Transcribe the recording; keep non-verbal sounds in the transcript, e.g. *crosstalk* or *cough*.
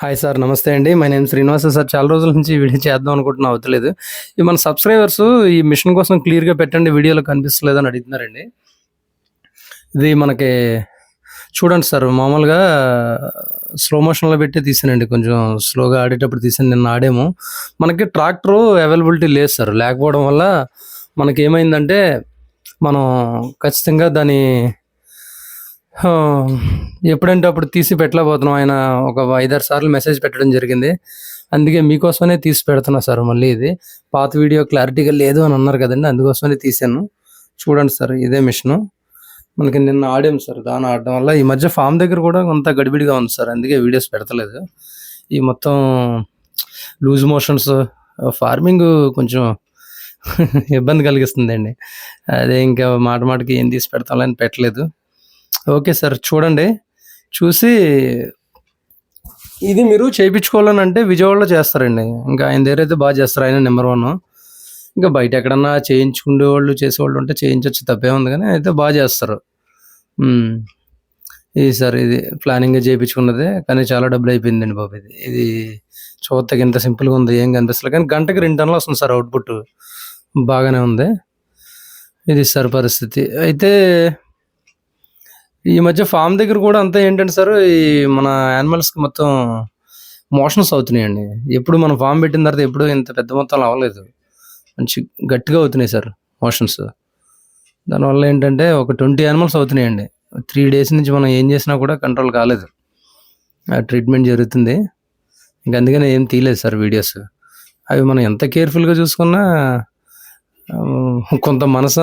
Hi sir నమస్తే అండి. My name Srinivasa sir చాలా రోజుల నుంచి వీడియో చేద్దాం అనుకుంటున్నా అవుతలేదు. ఈ మన సబ్స్క్రైబర్స్ ఈ మిషన్ కోసం క్లియర్గా పెట్టండి వీడియోలో కనిపిస్తలేదు అని అడుగుతున్నారండి. ఇది మనకి చూడండి సార్ మామూలుగా స్లో మోషన్లో పెట్టి తీసానండి. కొంచెం స్లోగా ఆడేటప్పుడు తీసాను నిన్న ఆడాము. మనకి ట్రాక్టర్ అవైలబిలిటీ లేదు సార్ లేకపోవడం వల్ల మనకి ఏమైందంటే మనం ఖచ్చితంగా దాని ఎప్పుడంటే అప్పుడు తీసి పెట్టలేకపోతున్నాం. ఆయన ఒక ఐదారు సార్లు మెసేజ్ పెట్టడం జరిగింది. అందుకే మీకోసమనే తీసి పెడుతున్నా సార్ మళ్ళీ ఇది. పాత వీడియో క్లారిటీగా లేదు అని అన్నారు కదండి అందుకోసమనే తీసాను. చూడండి సార్ ఇదే మిషను. మనకి నిన్న ఆడాం సార్ దాని ఆడడం వల్ల ఈ మధ్య ఫామ్ దగ్గర కూడా కొంత గడిబిడిగా ఉంది సార్ అందుకే వీడియోస్ పెడతలేదు. ఈ మొత్తం లూజ్ మోషన్స్ ఫార్మింగ్ కొంచెం *laughs* ఇబ్బంది కలిగిస్తుందండి. అదే ఇంకా మాట మాటకి ఏం తీసి పెడతాం అని పెట్టలేదు. ఓకే సార్ చూడండి. చూసి ఇది మీరు చేయించుకోవాలని అంటే విజయవాడలో చేస్తారండి. ఇంకా ఆయన దగ్గర అయితే బాగా చేస్తారు ఆయన నెంబర్ వన్ ఇంకా బయట ఎక్కడన్నా చేయించుకునే వాళ్ళు చేసేవాళ్ళు ఉంటే చేయించవచ్చు తప్పే ఉంది కానీ అయితే బాగా చేస్తారు. ఇది సార్ ఇది ప్లానింగ్ చేయించుకున్నదే కానీ చాలా డబ్బులు అయిపోయిందండి బాబు ఇది. ఇది చూస్తే ఇంత సింపుల్గా ఉంది ఏం కనిపిస్తలేదు. కానీ గంటకి రెండు టన్నులు వస్తుంది సార్ అవుట్పుట్ బాగానే ఉంది. ఇది సార్ పరిస్థితి. అయితే ఈ మధ్య ఫామ్ దగ్గర కూడా అంతా ఏంటంటే సార్ ఈ మన యానిమల్స్కి మొత్తం మోషన్స్ అవుతున్నాయండి. ఎప్పుడు మనం ఫామ్ పెట్టిన తర్వాత ఎప్పుడు ఇంత పెద్ద మొత్తంలో అవ్వలేదు. మంచి గట్టిగా అవుతున్నాయి సార్ మోషన్స్. దానివల్ల ఏంటంటే ఒక ట్వంటీ యానిమల్స్ అవుతున్నాయండి. త్రీ డేస్ నుంచి మనం ఏం చేసినా కూడా కంట్రోల్ కాలేదు. ఆ ట్రీట్మెంట్ జరుగుతుంది. ఇంక అందుకనే ఏం తీయలేదు సార్ వీడియోస్. అవి మనం ఎంత కేర్ఫుల్గా చూసుకున్నా కొంత మనసు